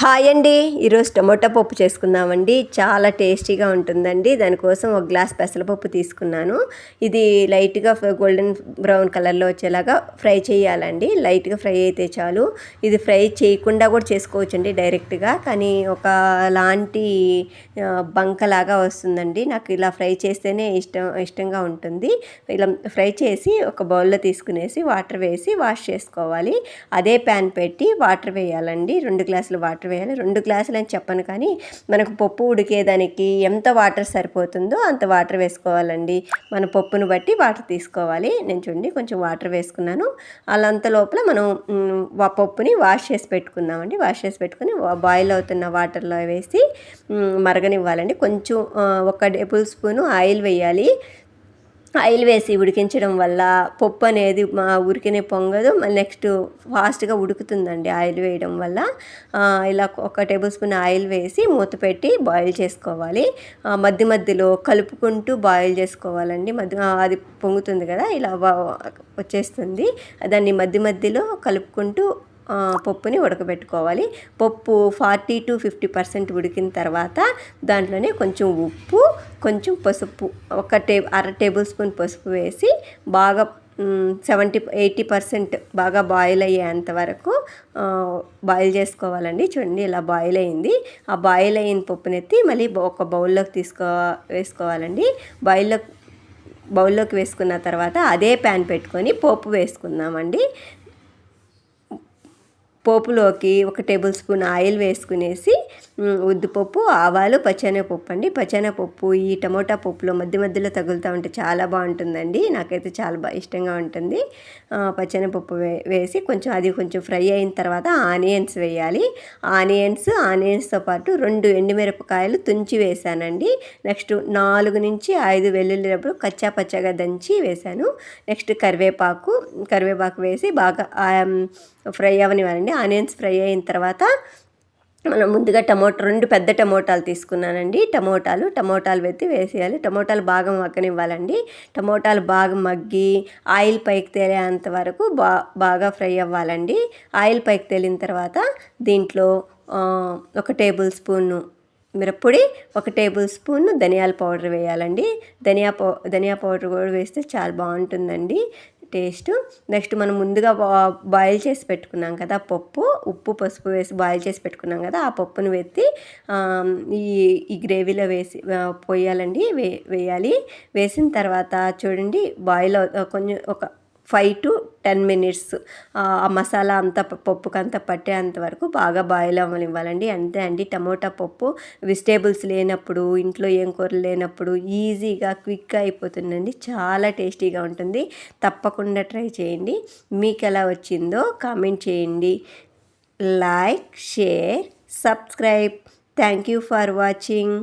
Hi అండి. ఈరోజు tomato పప్పు చేసుకుందామండి. చాలా టేస్టీగా ఉంటుందండి. దానికోసం ఒక గ్లాస్ పెసరపప్పు తీసుకున్నాను. ఇది లైట్గా గోల్డెన్ బ్రౌన్ కలర్లో వచ్చేలాగా ఫ్రై చేయాలండి. లైట్గా ఫ్రై అయితే చాలు. ఇది ఫ్రై చేయకుండా కూడా చేసుకోవచ్చండి డైరెక్ట్గా. కానీ ఒక లాంటి బంకలాగా వస్తుందండి. నాకు ఇలా ఫ్రై చేస్తేనే ఇష్టం ఇష్టంగా ఉంటుంది. ఇలా ఫ్రై చేసి ఒక బౌల్లో తీసుకునేసి వాటర్ వేసి వాష్ చేసుకోవాలి. అదే ప్యాన్ పెట్టి వాటర్ వేయాలండి. రెండు గ్లాసులు వాటర్ వాటర్ వేయాలి రెండు గ్లాసులు అని చెప్పను. కానీ మనకు పప్పు ఉడికేదానికి ఎంత వాటర్ సరిపోతుందో అంత వాటర్ వేసుకోవాలండి. మన పప్పును బట్టి వాటర్ తీసుకోవాలి. నేను చూడండి కొంచెం వాటర్ వేసుకున్నాను. అంత లోపల మనం పప్పుని వాష్ చేసి పెట్టుకుందామండి. వాష్ చేసి పెట్టుకుని బాయిల్ అవుతున్న వాటర్లో వేసి మరగనివ్వాలండి. కొంచెం ఒక టేబుల్ స్పూను ఆయిల్ వేయాలి. ఆయిల్ వేసి ఉడికించడం వల్ల పప్పు అనేది మా ఉరికినే పొంగదు. నెక్స్ట్ ఫాస్ట్గా ఉడుకుతుందండి ఆయిల్ వేయడం వల్ల. ఇలా ఒక టేబుల్ స్పూన్ ఆయిల్ వేసి మూత పెట్టి బాయిల్ చేసుకోవాలి. మధ్య మధ్యలో కలుపుకుంటూ బాయిల్ చేసుకోవాలండి. మధ్య అది పొంగుతుంది కదా ఇలా వచ్చేస్తుంది. దాన్ని మధ్య మధ్యలో కలుపుకుంటూ పప్పుని ఉడకబెట్టుకోవాలి. పప్పు ఫార్టీ టు ఫిఫ్టీ పర్సెంట్ ఉడికిన తర్వాత దాంట్లోనే కొంచెం ఉప్పు కొంచెం పసుపు ఒక టే అర టేబుల్ స్పూన్ పసుపు వేసి బాగా సెవెంటీ ఎయిటీ పర్సెంట్ బాగా బాయిల్ అయ్యేంత వరకు బాయిల్ చేసుకోవాలండి. చూడండి ఇలా బాయిల్ అయింది. ఆ బాయిల్ అయిన పప్పునెత్తి మళ్ళీ ఒక బౌల్లోకి తీసుకో వేసుకోవాలండి. బాయిల్లో బౌల్లోకి వేసుకున్న తర్వాత అదే ప్యాన్ పెట్టుకొని పోపు వేసుకుందామండి. పోపులోకి ఒక టేబుల్ స్పూన్ ఆయిల్ వేసుకునేసి ఉద్దిపప్పు ఆవాలు పచ్చెనగపప్పు అండి. పచ్చనపప్పు ఈ టమోటా పప్పులో మధ్య మధ్యలో తగులుతూ ఉంటే చాలా బాగుంటుందండి. నాకైతే చాలా బాగా ఇష్టంగా ఉంటుంది. పచ్చెనగపప్పు వే వేసి కొంచెం అది కొంచెం ఫ్రై అయిన తర్వాత ఆనియన్స్ వేయాలి. ఆనియన్స్ ఆనియన్స్తో పాటు రెండు ఎండుమిరపకాయలు తుంచి వేశానండి నెక్స్ట్ నాలుగు నుంచి ఐదు వెల్లుల్లి రబ్బలు కచ్చా పచ్చగా దంచి వేశాను నెక్స్ట్ కరివేపాకు కరివేపాకు వేసి బాగా ఫ్రై అవనివ్వాలండి. ఆనియన్స్ ఫ్రై అయిన తర్వాత మనం ముందుగా టమోటా రెండు పెద్ద టమోటాలు తీసుకున్నానండి. టమోటాలు టమోటాలు వెత్తి వేసేయాలి. టమోటాలు బాగా మగ్గనివ్వాలండి. టమోటాలు బాగా మగ్గి ఆయిల్ పైకి తేలేంత వరకు బా బాగా ఫ్రై అవ్వాలండి. ఆయిల్ పైకి తేలిన తర్వాత దీంట్లో ఒక టేబుల్ స్పూను మిరప్పొడి ఒక టేబుల్ స్పూన్ ధనియాల పౌడర్ వేయాలండి. ధనియా పౌ ధనియా పౌడర్ కూడా వేస్తే చాలా బాగుంటుందండి. టేస్ట్. నెక్స్ట్ మనం ముందుగా బాయిల్ చేసి పెట్టుకున్నాం కదా పప్పు. ఉప్పు పసుపు వేసి బాయిల్ చేసి పెట్టుకున్నాం కదా ఆ పప్పును వెత్తి ఈ ఈ గ్రేవీలో వేసి పోయాలండి వే వేయాలి. వేసిన తర్వాత చూడండి బాయిల్ కొంచెం ఒక ఫైవ్ టు టెన్ మినిట్స్ ఆ మసాలా అంతా పప్పుకంతా పట్టేంత వరకు బాగా బాయిల్ అవ్వనివ్వాలండి. అంతే అండి. టమోటా పప్పు వెజిటేబుల్స్ లేనప్పుడు ఇంట్లో ఏం కూరలు లేనప్పుడు ఈజీగా క్విక్గా అయిపోతుందండి. చాలా టేస్టీగా ఉంటుంది. తప్పకుండా ట్రై చేయండి. మీకు ఎలా వచ్చిందో కామెంట్ చేయండి. Like share subscribe. Thank you for watching.